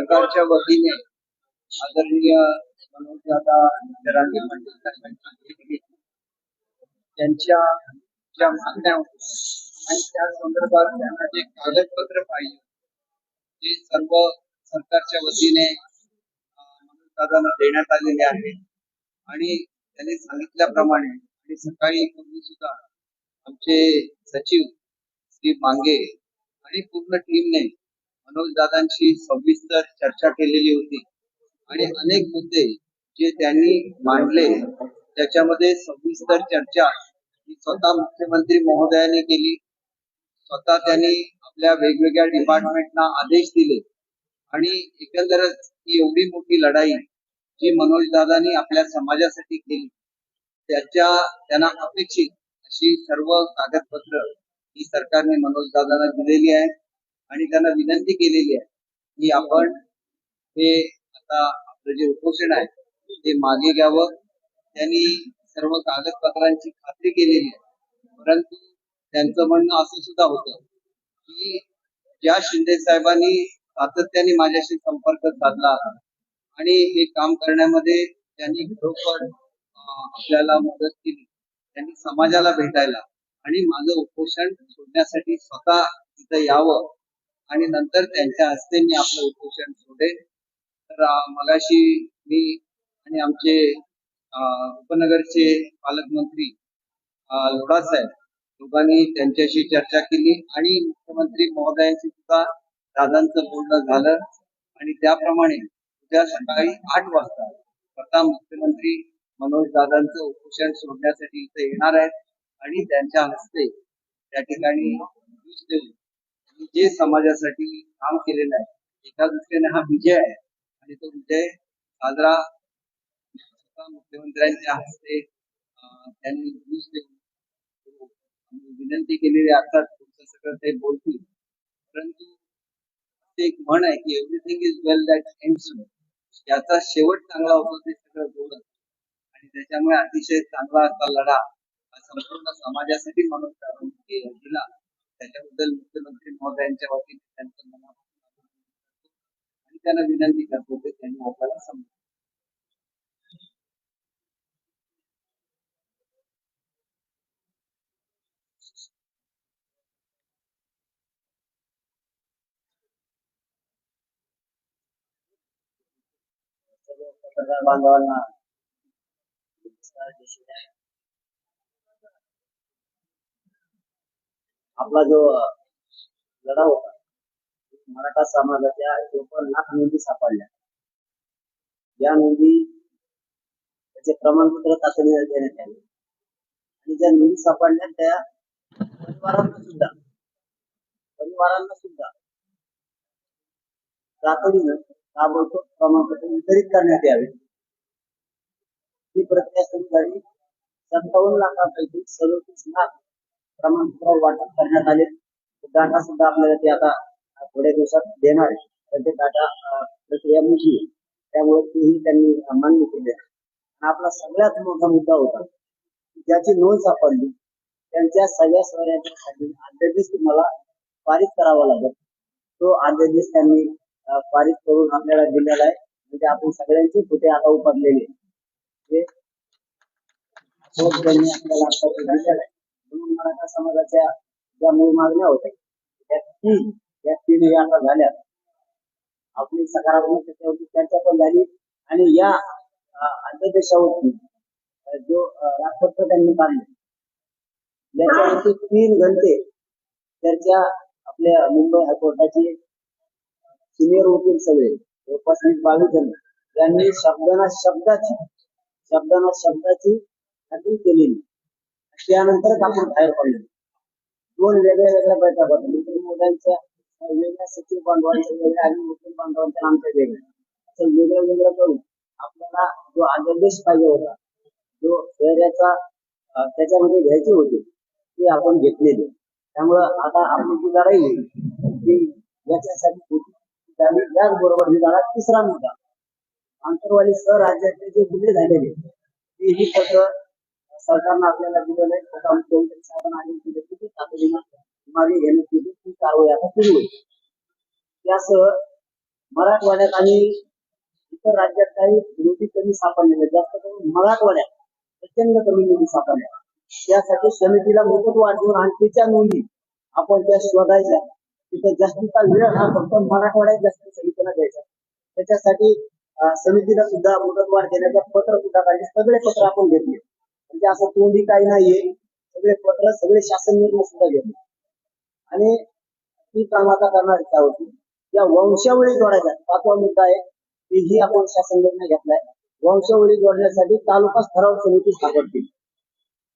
सरकारच्या वतीने आदरणीय मनोजदादा जरांगे पाटील साहेबांची त्यांच्या ज्या मागण्या होत्या आणि त्या संदर्भात त्यांना जे कागदपत्र पाहिजे ते सर्व सरकारच्या वतीने मनोजदादांना देण्यात आलेले आहे आणि त्यांनी सांगितल्याप्रमाणे आणि सकाळी पूर्वी सुद्धा आमचे सचिव श्री मांगे आणि पूर्ण टीमने मनोज दादांशी सविस्तर चर्चा केलेली होती. आणि अनेक मुद्दे जे त्यांनी मांडले त्याच्यामध्ये सविस्तर चर्चा स्वतः मुख्यमंत्री महोदयाने केली. स्वतः त्यांनी आपल्या वेगवेगळ्या डिपार्टमेंटना आदेश दिले. आणि एकंदरच ही एवढी मोठी लढाई जी मनोजदादांनी आपल्या समाजासाठी केली त्याच्या त्यांना अपेक्षित अशी सर्व कागदपत्र ही सरकारने मनोज दादांना दिलेली आहे आणि त्यांना विनंती केलेली आहे की आपण हे आता आपलं जे उपोषण आहे ते मागे घ्यावं. त्यांनी सर्व कागदपत्रांची खात्री केलेली आहे. परंतु त्यांचं म्हणणं असं सुद्धा होतं की ज्या शिंदे साहेबांनी सातत्याने माझ्याशी संपर्क साधला आणि हे काम करण्यामध्ये त्यांनी खरोखर आपल्याला मदत केली त्यांनी समाजाला भेटायला आणि माझं उपोषण सोडण्यासाठी स्वतः तिथं यावं आणि नंतर त्यांच्या हस्ते मी आपलं उपोषण सोडेन. तर मगाशी मी आणि आमचे उपनगरचे पालकमंत्री लोढा साहेब दोघांनी त्यांच्याशी चर्चा केली आणि मुख्यमंत्री महोदयांशी सुद्धा दादांचं बोलणं झालं. आणि त्याप्रमाणे उद्या सकाळी आठ वाजता स्वतः मुख्यमंत्री मनोज दादांचं उपोषण सोडण्यासाठी इथे येणार आहेत आणि त्यांच्या हस्ते त्या ठिकाणी देऊन की जे समाजासाठी काम केलेलं आहे एका दृष्टीने हा विजय आहे. आणि तो विजय साजरा मुख्यमंत्र्यांच्या हस्ते त्यांनी देऊन विनंती केलेली अर्थात पुढचं सगळं ते बोलतील. परंतु ते एक म्हण आहे की everything is well that ends याचा शेवट चांगला होतो ते सगळं गोड आणि त्याच्यामुळे अतिशय चांगला असा लढा हा संपूर्ण समाजासाठी म्हणून चालून दिला त्याच्याबद्दल मुख्यमंत्री महोदयांच्या वतीने त्यांचं मनापासून आणि त्यांना विनंती करतो ते त्यांनी आपल्याला समजून सर्व पत्रकार बांधवांना आपला जो लढा होता मराठा समाजाच्या चोपन्न लाख नोंदी सापडल्या. या नोंदी त्याचे प्रमाणपत्र तातडीने देण्यात आले. आणि ज्या नोंदी सापडल्या त्या परिवारांना सुद्धा परिवारांना सुद्धा तातडीनं ताबडतोब प्रमाणपत्र वितरित करण्यात यावे. ही प्रक्रिया सुरू झाली. सत्तावन्न लाखापैकी सदोतीस लाख प्रमाणपत्र वाटप करण्यात आले. डाटा सुद्धा आपल्याला ते आता थोड्या दिवसात देणार आहे. तर ते डाटा प्रक्रिया मोठी आहे. त्यामुळे तेही त्यांनी मान्य केले आपला सगळ्यात मोठा मुद्दा होता ज्याची नोंद सापडली त्यांच्या सगळ्या सोयऱ्याच्या खाली अध्यादेश तुम्हाला पारित करावा लागेल. तो अध्यादेश त्यांनी पारित करून आपल्याला दिलेला आहे. म्हणजे आपण सगळ्यांची कुठे आता उभारलेली आहे. हो, आपल्याला दिलेला आहे. म्हणून मराठा समाजाच्या ज्या मूळ मागण्या होत्या त्या तीन या तीन आता झाल्या आपली सकारात्मक त्याच्यावरती चर्चा पण झाली आणि या अध्यादेशावरती जो अं, राजपत्र त्यांनी काढले याच्यावरती तीन घंटे चर्चा आपल्या मुंबई हायकोर्टाचे सिनियर वकील सगळे जवळपास वीस बावीस जण यांनी शब्दाना शब्दाची शब्दाना शब्दाची खात्री केलेली. त्यानंतरच आपण बाहेर पडलो दोन वेगळ्या वेगळ्या बैठका होत्या मुस्लिम म्हणजे मुलांच्या वेगळ्या सचिव बांधवांच्या वेगळ्या आणि मुस्लिम बांधवांच्या आमच्या वेगळ्या असं वेगळं वेगळं करून आपल्याला जो अध्यादेश पाहिजे होता जो शहराचा त्याच्यामध्ये घ्यायचे होते ते आपण घेतलेले त्यामुळं आता आपली जी लढाई येईल ती याच्यासाठी होती. त्यामुळे त्याचबरोबर ही झाला तिसरा मुद्दा. आंतरवाली सहराज्यातले जे गुन्हे झालेले तेही पत्र सरकारनं आपल्याला दिलेलं आहे. आता मुख्यमंत्री साहेबांना आदेश दिले की तातडीनं मागे घेण्यात येईल ती कारवाई आता सुरू होईल. त्यासह मराठवाड्यात आणि इतर राज्यात काही नोंदी कमी सापडलेले जास्त करून मराठवाड्यात प्रचंड कमी नोंदी सापडल्या त्यासाठी समितीला मुदत वाढवून आणखीच्या नोंदी आपण त्या शोधायच्या तिथं जास्तीचा वेळ हा फक्त मराठवाड्यात जास्त समितीला द्यायचा त्याच्यासाठी समितीला सुद्धा मुदतवाढ देण्याचं पत्र सुद्धा काढले? सगळे पत्र आपण घेतले. म्हणजे असं तोंडी काही नाहीये. सगळे पत्र सगळे शासन निर्णय सुद्धा घेतले. आणि ती काम आता करणार इच्छा होती. या वंशावळी जोडायच्या. पाचवा मुद्दा आहे तेही आपण शासन निर्णय घेतलाय. वंशावळी जोडण्यासाठी तालुका ठराव समिती स्थापन केली.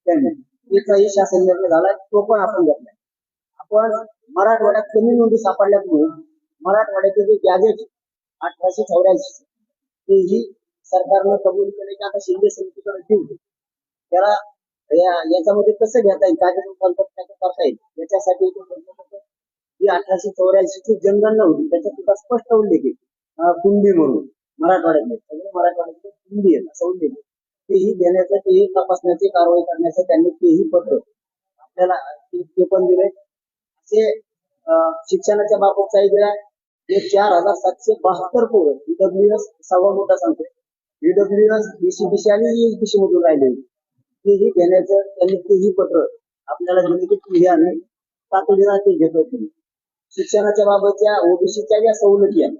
त्यांनी. याचाही शासन निर्णय झालाय तो पण आपण घेतलाय. आपण मराठवाड्यात कमी नोंदी सापडल्यामुळे मराठवाड्याचे जे गॅजेट अठराशे चौऱ्याऐंशी तेही सरकारनं कबूल केले की आता शिंदे समितीकडे देऊ. त्याला या- याच्यामध्ये कसं घेता येईल? काय करता येईल? याच्यासाठी म्हणजे तो अठराशे चौऱ्याऐंशीची जनगणना होती. त्याच्यात सुद्धा स्पष्ट उल्लेख आहे. अं, कुंडी म्हणून. मराठवाड्यातले सगळे मराठवाड्यातले कुंडी आहे. असं उल्लेख तेही देण्याचं तेही तपासण्याची कारवाई करण्याचं त्यांनी तेही पत्र. आपल्याला ते पण दिले असे शिक्षणाच्या शिक्षणाच्या बाबतचाही दिला हे चार हजार सातशे बहात्तर पोरं ईडब्ल्यूएस सव्वा मोठा सांगतो ईडब्ल्यूएस बीसीबीसी आणि ईएसबीसी मधून राहिले तेही घेण्याचं त्यांनी तेही पत्र आपल्याला दिले की तेही तातडीला ते घेत होते शिक्षणाच्या बाबतच्या ओबीसीच्या ज्या सवलती आहेत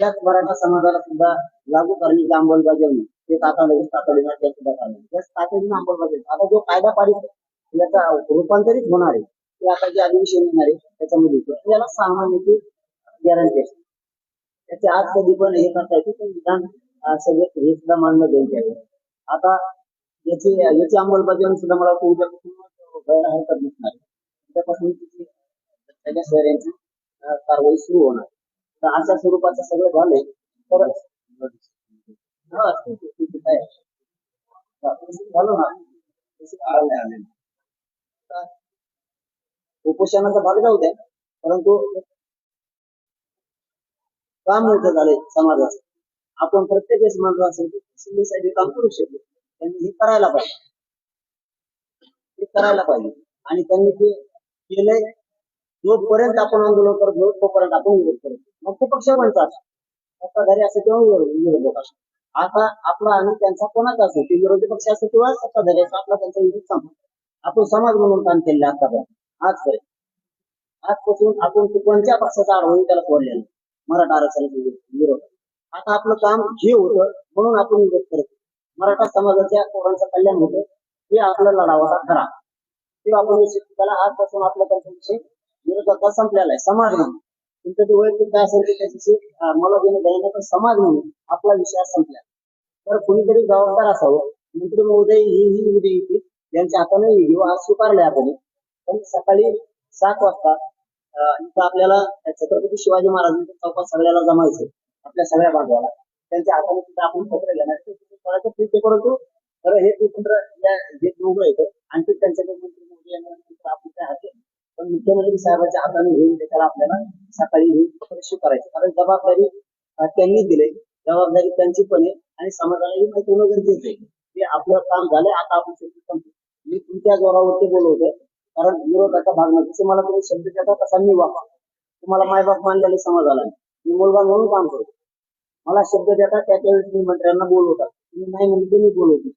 त्याच मराठा समाजाला सुद्धा लागू करण्याची अंमलबजावणी ते आता लगेच तातडीनं त्या सुद्धा करणार त्याच तातडीनं अंमलबजावणी आता जो कायदा पारित याचा रूपांतरित होणार आहे ते आता जे अधिवेशन येणार आहे त्याच्यामध्ये येतो. याला सहा गॅरंटी असते. त्याचे आज कधी पण हे करता येते पण विधान सगळे हे सुद्धा मानलं जाईल आता याची याची अंमलबजावणी सुद्धा मला वाटतं उद्यापासून व्हायला हरकत नसणार उद्यापासून तिची त्याच्या शहर यांची कारवाई सुरू होणार. तर अशा स्वरूपाचं सगळं झालंय. तर हा, काय झालं ना उपोषणाचा भाग जाऊ द्या परंतु काम मोठं झालंय समाजाचं. आपण प्रत्येक वेळेस म्हणतो असेल की शिंदे साहेब काम करू शकले. त्यांनी हे करायला पाहिजे. हे करायला पाहिजे. आणि त्यांनी ते केलंय जोपर्यंत आपण आंदोलन करत जाऊ तोपर्यंत आपण विरोध करत मग ते पक्ष म्हणतात सत्ताधारी असं किंवा विरोधक असतो. आता आपला आणि त्यांचा कोणाचा असो ते विरोधी पक्ष असो किंवा सत्ताधारी असो आपला त्यांचा विरोध संपला आपण समाज म्हणून काम केलेलं आतापर्यंत. आजपर्यंत आजपासून आपण कोणत्या पक्षाचा आढळून त्याला सोडलेला मराठा आरक्षणाचा विरोध- आता आपलं काम हे होतं म्हणून आपण विरोध करतो मराठा समाजाच्या पोरांचं कल्याण होतं हे आपला लढावाचा खरा किंवा आपण विषय त्याला आजपासून आपला त्यांचा विषय विरोधाचा संपलेला आहे समाज म्हणून. तुमचं ते वैयक्तिक काय असेल ते त्याच्याशी मला घेणं घेणं पण समाज म्हणून आपला विषय संपला तर कुणीतरी जबाबदार असावं. मंत्री महोदय ही ही उद्या येतील. त्यांच्या हाताने ही घेऊ आज स्वीकारले आपण. पण सकाळी सात वाजता इथं आपल्याला छत्रपती शिवाजी महाराजांच्या चौकात सगळ्याला जमायचं आपल्या सगळ्या बांधवाला त्यांच्या हाताने सुद्धा आपण पत्र घेणार. ते प्रीत परंतु खरं हे एकत्र या जे दोघं आहेत. आणखी त्यांच्याकडे मंत्री महोदय यांना आपण पण मुख्यमंत्री साहेबांच्या हाताने घेऊन त्याला आपल्याला सकाळी घेऊन पत्र करायचं. कारण जबाबदारी त्यांनी दिली. जबाबदारी त्यांची पण आहे आणि समाजालाही माहिती होणं गरजेचं आहे. की आपलं काम झालंय. आता आपण शेवटी मी तुमच्या जोरावरती बोलवतोय. कारण विरोधाचा भाग नाही. जसे मला तुम्ही शब्द देता तसा मी वापर तुम्हाला मायबाप मानलेले समाजाला मी मुलगा म्हणून काम करतो. मला शब्द देता त्या मी मंत्र्यांना बोलवतात नाही म्हणजे तुम्ही बोलवतो.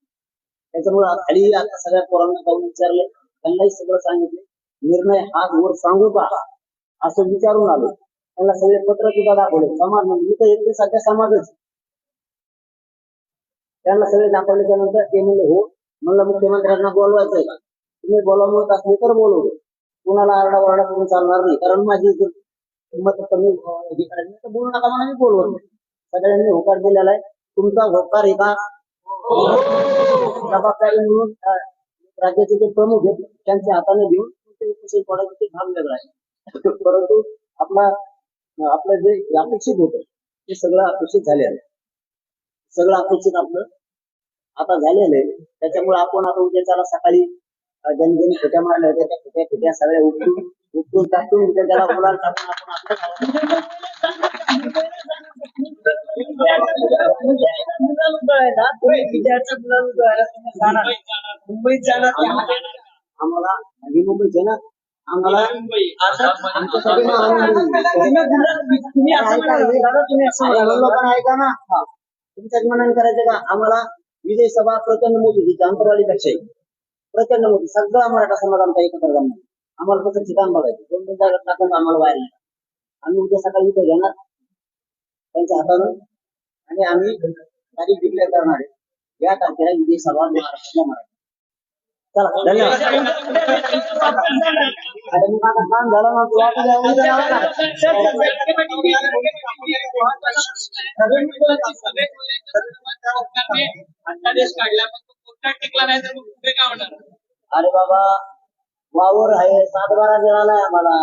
त्याच्यामुळे खाली आता सगळ्या पोरांना जाऊन विचारले. त्यांनाही सगळं सांगितले. निर्णय हा वर सांगू का? असं विचारून आलो. त्यांना सगळे पत्र सुद्धा दाखवले. समाज म्हणजे तर एक सध्या समाजच त्यांना सगळे दाखवल्याच्या नंतर ते म्हणले हो. म्हणलं मुख्यमंत्र्यांना बोलवायचंय का? तुम्ही बोलावत असले तर बोलवतो कुणाला आरडा ओरडा करून चालणार नाही. कारण माझी किंमत कमी हे करायची तर बोलू नका म्हणून मी बोलवत नाही. सगळ्यांनी होकार दिलेला आहे. तुमचा होकार आहे का? जबाबदारी म्हणून राज्याचे जे प्रमुख आहेत त्यांच्या हाताने घेऊन ते उपोषण सोडायचं ते भाग वेगळा आहे. परंतु आपला आपलं जे अपेक्षित होतं ते सगळं अपेक्षित झाले आहे. सगळं अपेक्षित आपलं आता झालेलं आहे. त्याच्यामुळे आपण आता उद्या त्याला सकाळी ज्यांनी ज्यांनी फेट्या मारल्या होत्या त्या फेट्या फेट्या सगळ्या उठून उठून टाकून त्याला बोलायला टाकून आपण आपल्या मुंबईत जाणार आम्हाला ना ऐका ना तुमच्याच मनाने करायचं का? आम्हाला विजय सभा प्रचंड मोठी होती अंतरवाली पेक्षा प्रचंड मोठी. सगळा मराठा समाज आमचा एकत्र जमणार आम्हाला फक्त ठिकाण बघायचं. दोन दोन जागा टाकून आम्हाला बाहेर. आम्ही उद्या सकाळी इथे घेणार त्यांच्या हातानं आणि आम्ही तारीख डिक्लेअर करणार आहे. या तारखेला विजय सभा महाराष्ट्राला मराठी चला धन्यवाद. काम ना अध्यादेश काढला पण तो कोर्टात टिकला नाही तर पुढे काय होणार अरे बाबा वावर आहे सात बारा मिळालाय आम्हाला.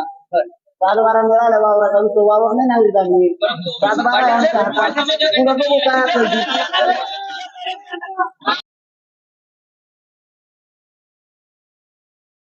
सातबारा मिळाला वावराचा तो वावर नाही नागरिकांनी सातबारा पुढे